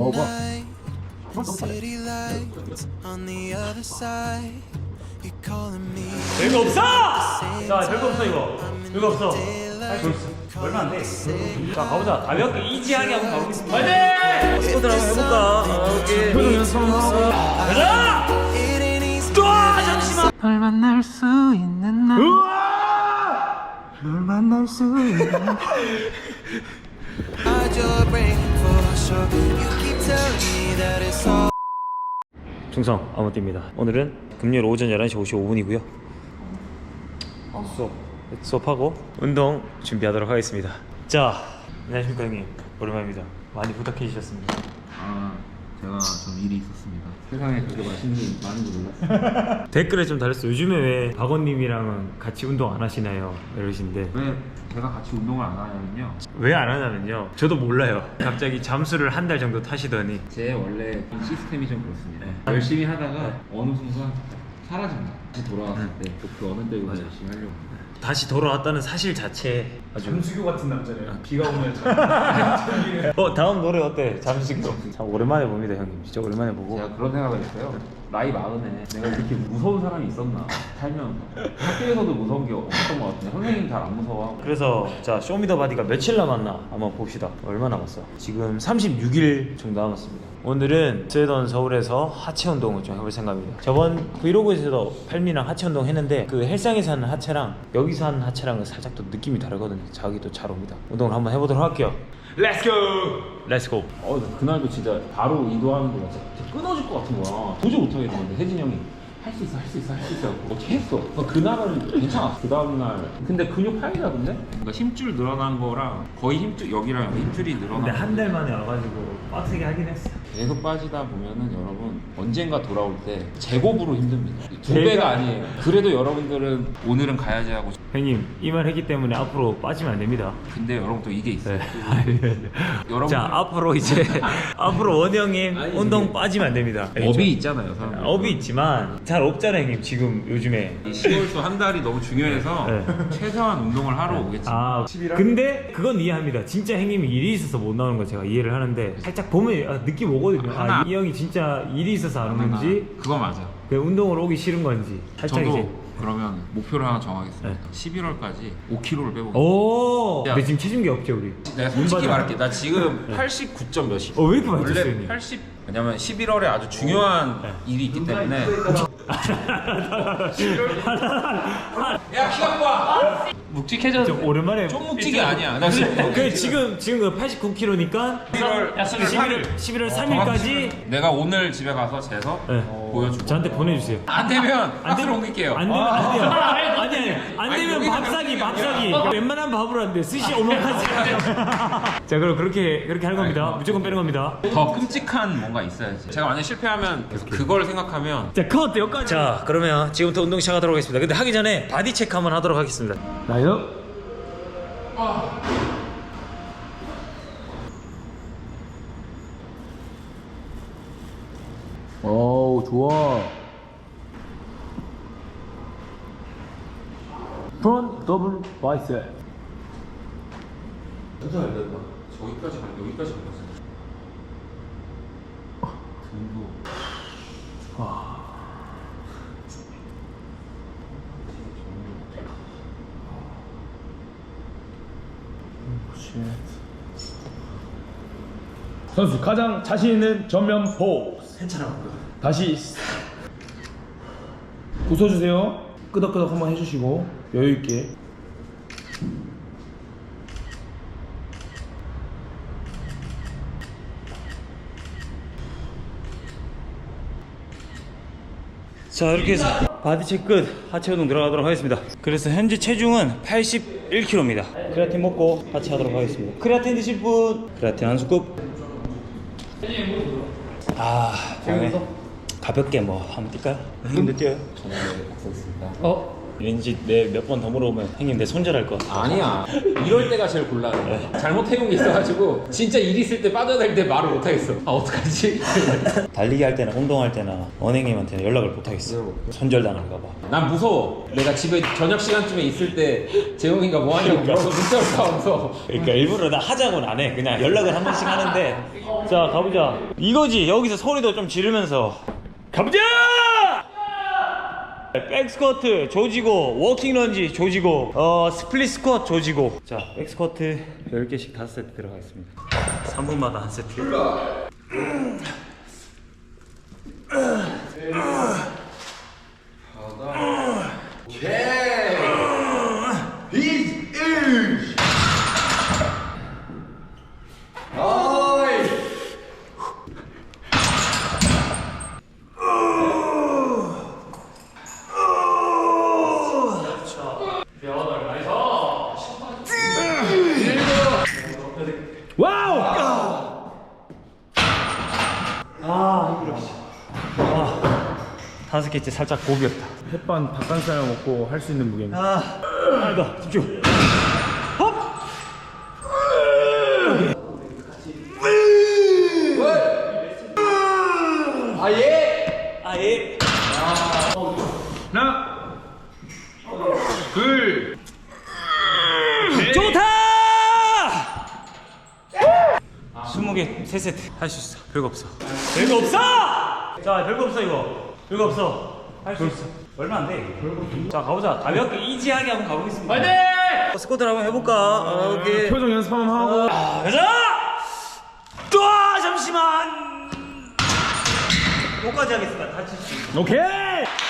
먹어봐. City lights on the other side. You're calling me. 별거 없어! 자, 별거 없어 이거. 별거 없어. 할수 있어. 얼마 안 돼. 자, 가보자. 가볍게 이지하게 한번 가보겠습니다. 화이팅! 친구들 한번 해볼까? 오케이. 표정 연습 한번 하고. 가자! 잠시만. 널 만날 수 있는 날. 널 만날 수 있는 날. 중성 아무띠입니다. 오늘은 금요일 오전 11시 55분이고요. 수업 수업하고 운동 준비하도록 하겠습니다. 자, 안녕하십니까 형님. 오랜만입니다. 많이 부탁해 주셨습니다. 아, 제가 좀 일이 있었습니다. 세상에 그렇게 맛있는 게 많은 줄 몰랐어요. 댓글에 좀 달렸어요. 요즘에 왜 박원님이랑은 같이 운동 안 하시나요? 이러시는데 왜 제가 같이 운동을 안 하냐면요. 왜 안 하냐면요. 저도 몰라요. 갑자기 잠수를 한 달 정도 타시더니 제 원래 시스템이 좀 그렇습니다. 네. 열심히 하다가 어느 순간 사라집니다. 다시 돌아왔을 네. 때그 어느 때보다 열심히 하려고 다. 다시 돌아왔다는 사실 자체 아주 잠수교 같은 남자네요. 비가 오면 어 다음 노래 어때? 잠수교 참 오랜만에 봅니다 형님 진짜 오랜만에 보고 제가 그런 생각을 했어요. 나이 마흔에 내가 이렇게 무서운 사람이 있었나? 살면 학교에서도 무서운 게 없었던 것 같은데 선생님 잘 안 무서워하고. 그래서 자 쇼미더바디가 며칠 남았나? 한번 봅시다. 얼마 남았어? 지금 36일 정도 남았습니다. 오늘은 스웨던 서울에서 하체 운동을 좀 해볼 생각입니다. 저번 브이로그에서도 팔미랑 하체 운동 했는데 그 헬상에서 하는 하체랑 여기서 하는 하체랑은 살짝 또 느낌이 다르거든요. 자기 또잘 옵니다. 운동을 한번 해보도록 할게요 렛츠고 렛츠고 어, 그날도 진짜 바로 이도하는 거 진짜 끊어질 것 같은 거야. 도저히 못하겠는데 혜진 형이 할 수 있어, 할 수 있어, 할 수 있어. 어떻게 했어? 어, 그날은 괜찮았어. 그 다음날. 근데 근육 파이라던데? 그러니까 힘줄 늘어난 거랑 거의 힘줄, 여기랑 힘줄이 늘어난 근데 거. 한달 만에 와가지고 빡세게 하긴 했어 계속 빠지다 보면은 여러분 언젠가 돌아올 때 제곱으로 힘듭니다. 두 배가 아니에요. 그래도 여러분들은 오늘은 가야지 하고 형님 이 말 했기 때문에 앞으로 빠지면 안 됩니다 근데 여러분 또 이게 있어요. 네. 여러분 자 앞으로 이제 앞으로 원형님 운동 빠지면 안 됩니다. 업이 있잖아요, 사람. 업이 있지만 잘 없잖아요, 형님 지금 요즘에. 10월수 한 달이 너무 중요해서 네. 최소한 운동을 하러 오겠지. 아 근데 그건 이해합니다. 진짜 형님이 일이 있어서 못 나오는 거 제가 이해를 하는데 살짝 보면 아, 느낌 오거든요. 하나. 아, 이 형이 진짜 일이 있어서 안 오는 건지 그거 맞아. 그냥 운동을 오기 싫은 건지 살짝 저도 이제. 그러면 목표를 하나 정하겠습니다. 네. 11월까지 5kg를 빼보겠습니다. 오. 야. 근데 지금 체중계 없죠 우리. 내가 솔직히 눈 말할게. 나 지금 89 점 몇이. 어 왜 이렇게 많이 쪘어요, 원래 형님? 80 왜냐면 11월에 아주 중요한 일이 있기 때문에 야 키가 봐 묵직해졌 좀 오랜만에 좀 묵직이 아니야 나 지금 그 지금 지금 그 89kg니까 11월 11월 11월 3일까지 내가 오늘 집에 가서 재서 네. 보여주고 저한테 보내주세요. 안 되면 안 되면 옮길게요 안 되면 안 돼요. 아니 아니 안 아니, 되면 밥 사기 밥 사기. 웬만한 밥으로 안 돼. 스시 오마카세. 자 그럼 그렇게 그렇게 하는 겁니다. 무조건 빼는 겁니다. 더 끔찍한 뭔가 있어야지 제가 만약 실패하면 그걸 생각하면 자컷 여기까지. 자 그러면 지금부터 운동 시작하도록 하겠습니다. 근데 하기 전에 바디 체크 한번 하도록 하겠습니다. 나요? 어우 좋아. 프론트 더블 바이셉. 진짜 안 된다 저기까지 가 여기까지 갔어 등도 선수 가장 자신 있는 전면 포즈. 괜찮아. 다시 웃어주세요. 끄덕끄덕 한번 해주시고 여유 있게. 자 이렇게 해서 바디 체크 끝. 하체 운동 들어가도록 하겠습니다. 그래서 현재 체중은 81kg입니다 크레아틴 먹고 하체 하도록 하겠습니다. 크레아틴 드실 분? 크레아틴 한 스쿱. 아 오늘 가볍게 뭐 한번 뛸까요? 형님도 뛰어요? 전화를 받겠습니다. 어? 왠지 내 몇 번 더 물어보면 형님 내 손절할 것 같아 아니야. 이럴 때가 제일 곤란해. 잘못해온 게 있어가지고 진짜 일 있을 때 빠져야 될때 말을 못하겠어. 아 어떡하지? 달리기 할 때나 운동할 때나 원행님한테는 연락을 못 하겠어 손절당할까 봐 난 무서워. 내가 집에 저녁 시간쯤에 있을 때 재홍이가 뭐 하냐고 물어서 문자 올까 하면서 그러니까 일부러 나 하자고는 안 해. 그냥 연락을 한 번씩 하는데. 자, 가보자. 이거지. 여기서 소리도 좀 지르면서. 가보자! 백스쿼트 조지고, 워킹 런지 조지고, 어, 스플릿 스쿼트 조지고. 자, 백스쿼트 10개씩 5세트 들어가겠습니다. 3분마다 한 세트. 다 섯 개째 살짝 고비였다. 햇반 닭가슴살 먹고 할 수 있는 무게입니다. 아, 아니다. 집중. 아, 예. 아, 예. 하나, 둘, 좋다! 20개 3세트 할 수 있어. 별거 없어. 별거 없어! 자, 별거 없어 이거. 별거 없어. 할 수 있어. 얼마 안 돼. 자, 가보자. 가볍게 이지하게 한번 가보겠습니다. 파이팅! 스쿼트 한번 해볼까? 오케이. 표정 연습 한번 하고. 아, 가자! 또 잠시만. 여기까지 하겠습니다. 다칠 수 있어. 오케이.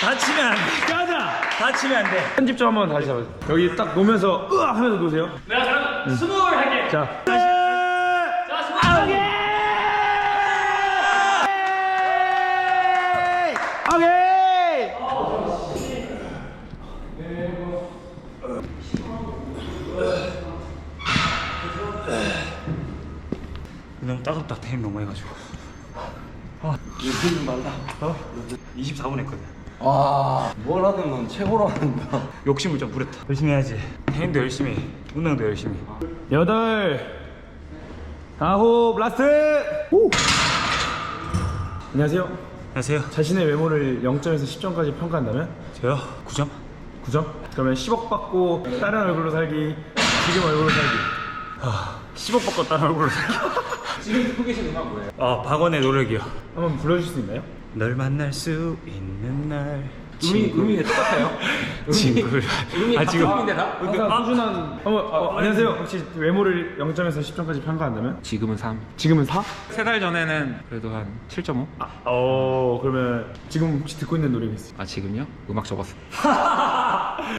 다치면 안 돼. 가자. 다치면 안 돼. 편집점 한번 다시 잡아주세요. 여기 딱 놓으면서 으아 하면서 놓으세요. 내가 그럼 스물 할게. 자, 자, 스물 할게. 오케이. 너무 따갑다. 테임 너무 해가지고. 아, 좀 말라. 어? 24분 했거든. 뭘 하든 넌 최고로 한다. 욕심을 좀 부렸다. 열심히 해야지. 테임도 열심히, 운동도 열심히. 여덟, 아홉, 라스트. 오. 안녕하세요. 안녕하세요. 자신의 외모를 0점에서 10점까지 평가한다면 저요? 9점? 9점? 그러면 10억 받고 다른 얼굴로 살기, 지금 얼굴로 살기. 10억 받고 다른 얼굴로 살기. 지금 듣고 계신 음악 뭐예요? 아, 박원의 노력이요. 한번 불러주실 수 있나요? 널 만날 수 있는 날. 음이 음이 왜 똑같아요? 친구를. 음이 아, 지금. 음인데 다? 항상 꾸준한. 한번 어, 안녕하세요. 혹시 외모를 0점에서 10점까지 평가한다면? 지금은 3. 지금은 4? 세 달 전에는 그래도 한 7.5? 아, 어 그러면 지금 혹시 듣고 있는 노래가 있어요? 아 지금요? 음악 적었어.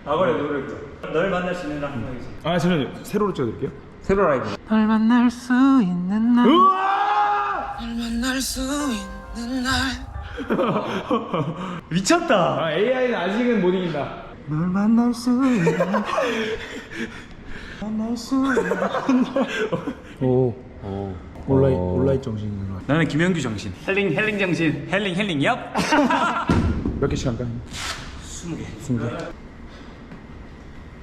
박원의 노력이요. 널 만날 수 있는 날 한 명이지. 아 잠시만요. 세로로 찍어드릴게요. 세로 라이브. 널 만날 수 있는 날 우와! 널 만날 수 있는 날 미쳤다. 아 AI는 아직은 못 이긴다. 널 만날 수 있는 날 만날 수 있는 오. 온라인 온라인 정신이구나. 나는 김영규 정신. 헬링 헬링 정신. 헬링 헬링 얍. 몇 개씩 할까? 20개. 20개.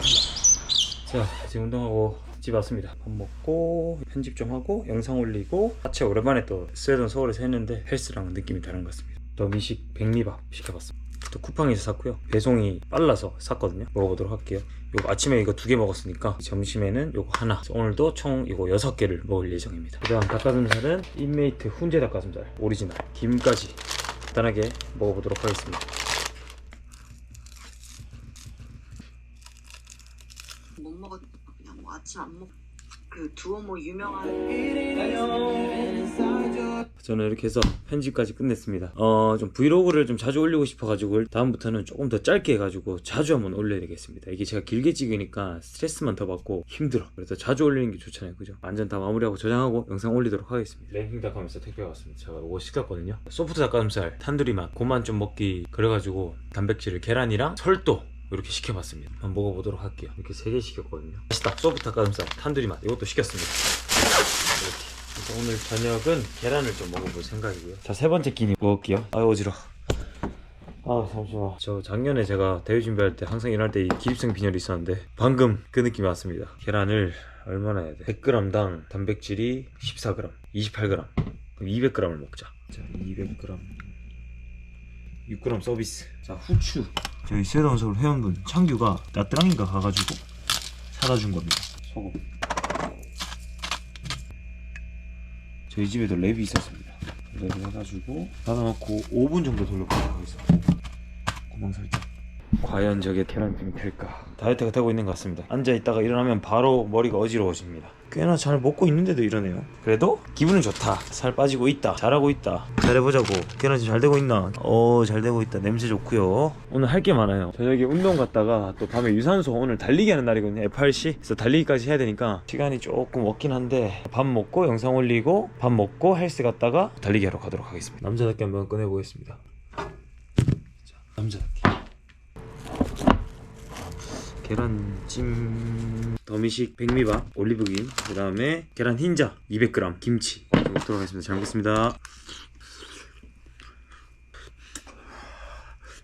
자, 지금 운동하고 집 왔습니다. 밥 먹고 편집 좀 하고 영상 올리고 하체 오랜만에 또 스웨덴 서울에서 했는데 헬스랑은 느낌이 다른 것 같습니다. 또 미식 백미밥 시켜봤습니다. 또 쿠팡에서 샀고요. 배송이 빨라서 샀거든요. 먹어보도록 할게요. 요거 아침에 이거 두 개 먹었으니까 점심에는 요거 하나. 오늘도 총 이거 여섯 개를 먹을 예정입니다. 그 다음 닭가슴살은 인메이트 훈제 닭가슴살 오리지널 김까지 간단하게 먹어보도록 하겠습니다. 못 먹었 그냥 뭐 아침 안 먹. 그 두어 뭐 유명한 저는 이렇게 해서 편집까지 끝냈습니다. 어, 좀 브이로그를 좀 자주 올리고 싶어가지고 다음부터는 조금 더 짧게 해가지고 자주 한번 올려야 되겠습니다. 이게 제가 길게 찍으니까 스트레스만 더 받고 힘들어. 그래서 자주 올리는 게 좋잖아요. 그죠? 완전 다 마무리하고 저장하고 영상 올리도록 하겠습니다. 랭킹닷컴에서 택배가 왔습니다. 제가 이거 시켰거든요. 소프트 닭가슴살, 탄두리 맛, 고만 좀 먹기 그래가지고 단백질을 계란이랑 설도 이렇게 시켜봤습니다. 한번 먹어보도록 할게요. 이렇게 세개 시켰거든요. 맛있다. 소프트 닭가슴살, 탄두리 맛 이것도 시켰습니다. 이렇게. 그래서 오늘 저녁은 계란을 좀 먹어볼 생각이고요. 자, 세 번째 끼니 먹을게요. 아유, 어지러워. 아, 잠시만. 저 작년에 제가 대회 준비할 때 항상 일할 때 이 기립성 빈혈이 있었는데 방금 그 느낌이 왔습니다. 계란을 얼마나 해야 돼? 100g당 단백질이 14g, 28g. 그럼 200g을 먹자. 자, 200g. 6g 서비스. 자, 후추. 저희 세던 서울 회원분 창규가 나트랑인가 가가지고 사다 준 겁니다. 소금. 저희 집에도 랩이 있었습니다. 랩을 해가지고 닫아놓고 5분 정도 돌려보도록 하겠습니다. 구멍 살짝. 과연 저게 계란찜이 될까? 다이어트가 되고 있는 것 같습니다. 앉아 있다가 일어나면 바로 머리가 어지러워집니다. 꽤나 잘 먹고 있는데도 이러네요. 그래도 기분은 좋다. 살 빠지고 있다. 잘하고 있다. 잘해보자고. 계란찜 잘 되고 있나? 어, 잘 되고 있다. 냄새 좋고요. 오늘 할 게 많아요. 저녁에 운동 갔다가 또 밤에 유산소 오늘 달리기 하는 날이거든요. F8C. 그래서 달리기까지 해야 되니까 시간이 조금 없긴 한데 밥 먹고 영상 올리고 밥 먹고 헬스 갔다가 달리기 하러 가도록 하겠습니다. 남자답게 한번 꺼내보겠습니다. 자, 남자답게. 계란찜 더미식 백미밥 올리브김 그 다음에 계란 흰자 200g 김치. 먹도록 하겠습니다. 잘 먹겠습니다.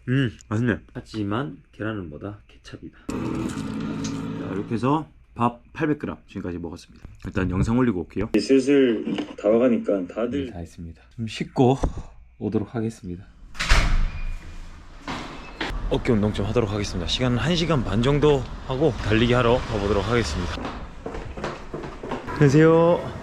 음 맛있네. 하지만 계란은 뭐다? 케찹이다. 자 이렇게 해서 밥 800g 지금까지 먹었습니다. 일단 영상 올리고 올게요. 슬슬 다 와가니까 다들 다 했습니다. 좀 씻고 오도록 하겠습니다 어깨 운동 좀 하도록 하겠습니다. 시간은 1시간 반 정도 하고 달리기 하러 가보도록 하겠습니다. 안녕하세요.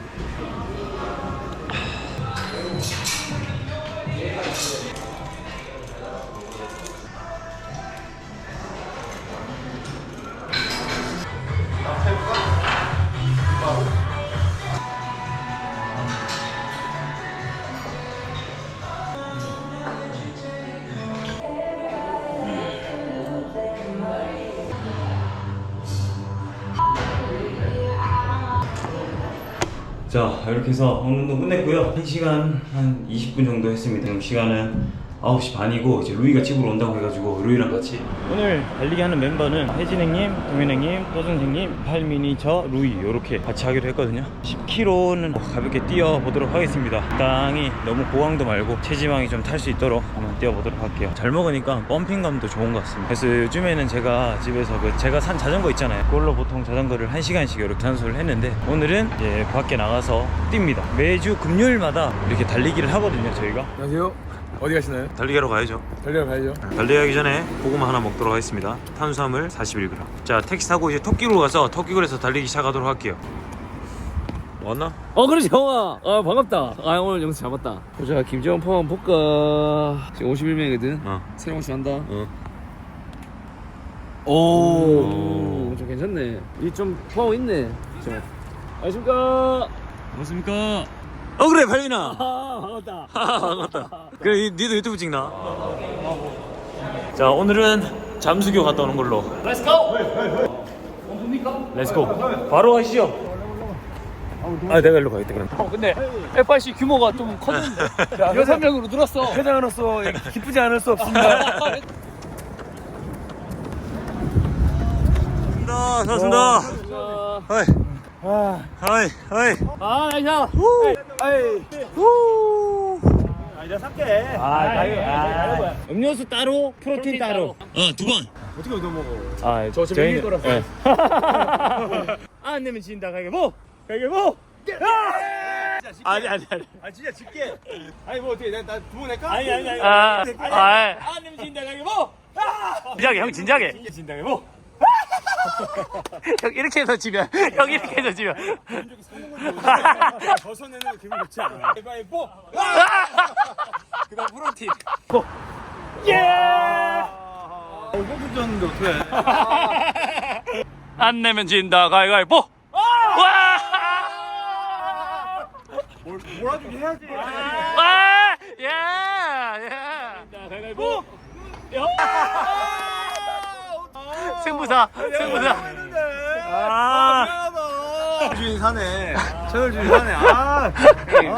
자 이렇게 해서 오늘 운동 끝냈고요. 1시간 한 20분 정도 했습니다. 지금 시간은 9시 반이고 이제 루이가 집으로 온다고 해가지고 루이랑 같이. 오늘 달리기 하는 멤버는 혜진 형님, 동현 형님, 또준 형님, 팔민이, 저, 루이 이렇게 같이 하기로 했거든요. 10km는 가볍게 뛰어보도록 하겠습니다. 땅이 너무 고강도 말고 체지방이 좀 탈 수 있도록 한번 뛰어보도록 할게요. 잘 먹으니까 펌핑감도 좋은 것 같습니다. 그래서 요즘에는 제가 집에서 그 제가 산 자전거 있잖아요. 그걸로 보통 자전거를 1시간씩 이렇게 단소를 했는데 오늘은 이제 밖에 나가서 뜁니다. 매주 금요일마다 이렇게 달리기를 하거든요 저희가. 안녕하세요. 어디 가시나요? 달리기하러 가야죠. 달려러 가야죠. 달리기 전에 고구마 하나 먹도록 하겠습니다. 탄수화물 41g 자 택시 타고 이제 토끼로 가서 토끼굴에서 달리기 시작하도록 할게요. 왔나? 어 그렇지 형아. 아 반갑다. 아 오늘 영상 잡았다. 보자 김재원 포 한번 볼까? 지금 51명이거든. 어. 새로운 거 한다. 어. 오, 좀 괜찮네. 이좀 포함 있네. 자. 안녕하십니까? 반갑습니까? 어 그래 발민아. 아 반갑다. 반갑다. 그래 니도 유튜브 찍나? 자 오늘은 잠수교 갔다 오는 걸로. 렛츠고 렛츠고 바로 가시죠. 아 내가 일로 가겠다 그럼. 어 근데 FRC 규모가 좀 커졌는데. 여섯 명으로 늘었어. 회장으로서 기쁘지 않을 수 없습니다. 반갑습니다 반갑습니다. 하이. 하이 하이. 아 나이스 아 가요 아, 음료수 따로 프로틴 따로 어 두번 아, 저 지금 저희는- 이길 거라서. 네. 안 내면 진다 가게보. 가게보. 아니 아니 아니 아 진짜 질게. 아니 뭐 어떻게 내가 두번 할까? 아니 아니 아니. 아, 아, 안 내면 진다 가게보. 진작에 형 진작에 진다 가게보. 형 이렇게 해서 지면 형 이렇게 해서 지면 저 손에는 기분 좋지 않아 가위바위보 그 다음 프로팀 예! 이거 붙였는데 어떡해 안 내면 진다 가위바위보 와! 몰아주기 해야지 와! 예! 예! 가위바위보 승부사! 승부사! 아! 주인 사네. 채널 주인 사네. 아.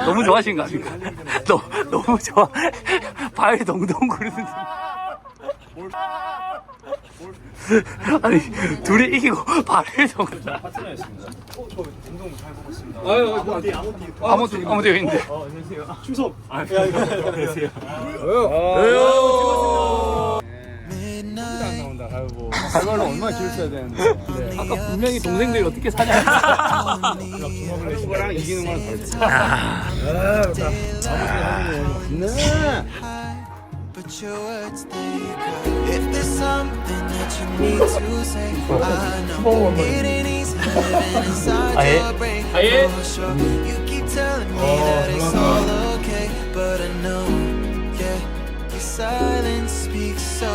너무 좋아하시는 거 아닙니까? 너, 너무 좋아. 발 동동 구르는 아니 둘이 이기고 발을 동동 아무 아무 데가 있는데 midnight. 발발로 얼마나 길었어야 되는데. 아까 분명히 동생들이 어떻게 사냐. 그거랑 이기는 거랑 다르지. But your words they cut. If there's something that you need to say, I know it ain't easy living inside 아예? your brain. For sure, you keep telling me that it's all okay, but I know, yeah, your silence speaks so